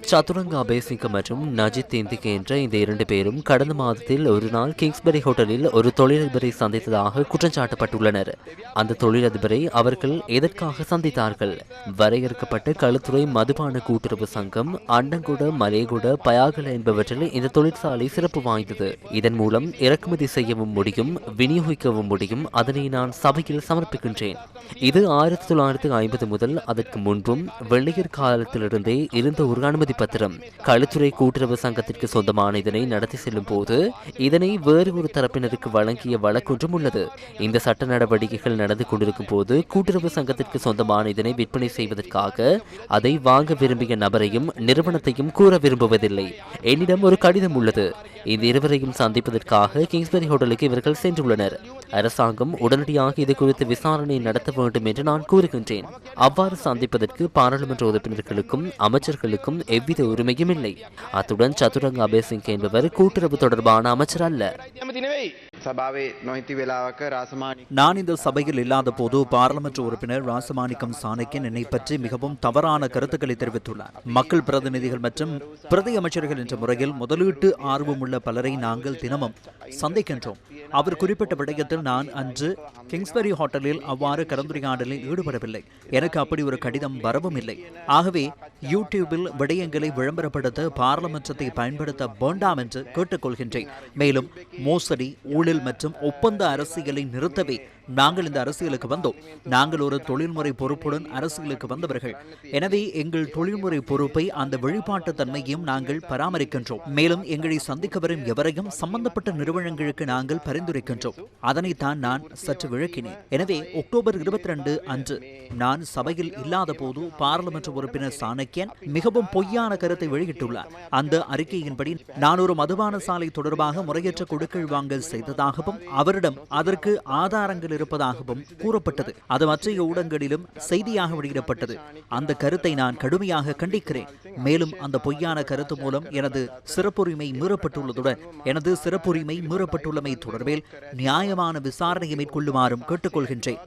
சதுரங்க அபேசிங்க மற்றும் நஜித் இந்திக்கு என்ற இந்த இரண்டு பேரும் கடந்த மாதத்தில் ஒரு நாள் கிங்ஸ்பரி ஹோட்டலில் ஒரு தொழிலதிபரை சந்தித்ததாக குற்றம் சாட்டப்பட்டுள்ளனர் அந்த தொழிலதிபரை அவர்கள் எதற்காக சந்தித்தார்கள்? வரையறுக்கப்பட்ட களுத்துறை மதுபான கூட்டுறவு சங்கம் அண்டங்குட மலேகுட பயாகல என்பவற்றில் இந்த தொழிற்சாலை சிறப்பு வாய்ந்தது. இதன் மூலம் இறக்குமதி செய்யவும் முடியும் விநியோகிக்கவும் முடியும். அதனை நான் சபையில் சமர்ப்பிக்கின்றேன். இது ஆயிரத்தி தொள்ளாயிரத்தி ஐம்பது முதல் அதற்கு முன்பும் வெள்ளையர் காலத்திலிருந்தே இருந்த ஒரு அனுமதி பத்திரம் களுத்துறை கூட்டுறவு சங்கத்திற்கு சொந்தமான இதனை நடத்தி செல்லும் போது இதனை வேறு ஒரு தரப்பினருக்கு வழங்கிய வழக்கொன்றும் உள்ளது. இந்த சட்ட நடவடிக்கைகள் நடந்து கொண்டிருக்கும் போது கூட்டுறவு சங்கத்திற்கு சொந்தமான இதனை விற்பனை செய்வதற்காக அதை வாங்க விரும்பிய நபரையும் நிறுவனத்தையும் கூற விரும்புவதில்லை. என்னிடம் ஒரு கடிதம் உள்ளது. இந்த இருவரையும் சந்திப்பதற்காக கிங்ஸ்பரி ஹோட்டலுக்கு இவர்கள் சென்றுள்ளனர். அரசாங்கம் உடனடியாக இது குறித்து விசாரணை நடத்த வேண்டும் என்று நான் கூறுகின்றேன். அவ்வாறு சந்திப்பதற்கு பாராளுமன்ற உறுப்பினர்களுக்கும் அமைச்சர்களுக்கும் எவ்வித உரிமையும் இல்லை. அத்துடன் சதுரங்க அபேசிங் என்பவர் கூட்டுறவு தொடர்பான அமைச்சர் அல்ல. நான் இந்த சபையில் இல்லாத போது பாராளுமன்ற உறுப்பினர் ராசமாணிக்கம் சாணக்கியன் என்னை பற்றி மிகவும் தவறான கருத்துக்களை தெரிவித்துள்ளார். மக்கள் பிரதிநிதிகள் மற்றும் பிரதி அமைச்சர்கள் என்ற முறையில் முதலீட்டு ஆர்வமுள்ள பலரை நாங்கள் தினமும் சந்திக்கின்றோம் அவர் குறிப்பிட்ட விடயத்தில் நான் அன்று கிங்ஸ்பரி ஹோட்டலில் அவ்வாறு கலந்துரையாடலில் ஈடுபடவில்லை. எனக்கு அப்படி ஒரு கடிதம் வரவும் இல்லை. ஆகவே யூடியூபில் விடயங்களை விளம்பரப்படுத்த பாராளுமன்றத்தை பயன்படுத்த வேண்டாம் என்று கேட்டுக்கொள்கின்றேன். மேலும் மோசடி ஊழல் மற்றும் ஒப்பந்த அரசியலை நிறுத்தவே நாங்கள் இந்த அரசியலுக்கு வந்தோம். நாங்கள் ஒரு தொழில்முறை பொறுப்புடன் அரசியலுக்கு வந்தவர்கள். எனவே எங்கள் தொழில்முறை பொறுப்பை அந்த வெளிப்பாட்டு தன்மையையும் நாங்கள் பராமரிக்கின்றோம். மேலும் எங்களை சந்திக்க வரும் எவரையும் சம்பந்தப்பட்ட நிறுவனங்களுக்கு நாங்கள் பரிந்துரைக்கின்றோம். அதனைத்தான் நான் சற்று விளக்கினேன். எனவே அக்டோபர் இருபத்தி ரெண்டு அன்று நான் சபையில் இல்லாத போது பாராளுமன்ற உறுப்பினர் சாணக்கியன் மிகவும் பொய்யான கருத்தை வெளியிட்டுள்ளார். அந்த அறிக்கையின்படி நான் ஒரு மதுபான சாலை தொடர்பாக முறையற்ற கொடுக்கல் வாங்கல் செய்ததாகவும் அவரிடம் அதற்கு ஆதாரங்கள் இருப்பதாகவும் கூறப்பட்டது. அது மற்ற ஊடகங்களிலும் செய்தியாக வெளியிடப்பட்டது. அந்த கருத்தை நான் கடுமையாக கண்டிக்கிறேன். மேலும் அந்த பொய்யான கருத்து மூலம் எனது சிறப்புரிமை மீறப்பட்டுள்ளதுடன் எனது சிறப்புரிமை மீறப்பட்டுள்ளமை தொடர்பில் நியாயமான விசாரணையை மேற்கொள்ளுமாறும் கேட்டுக்கொள்கின்றேன்.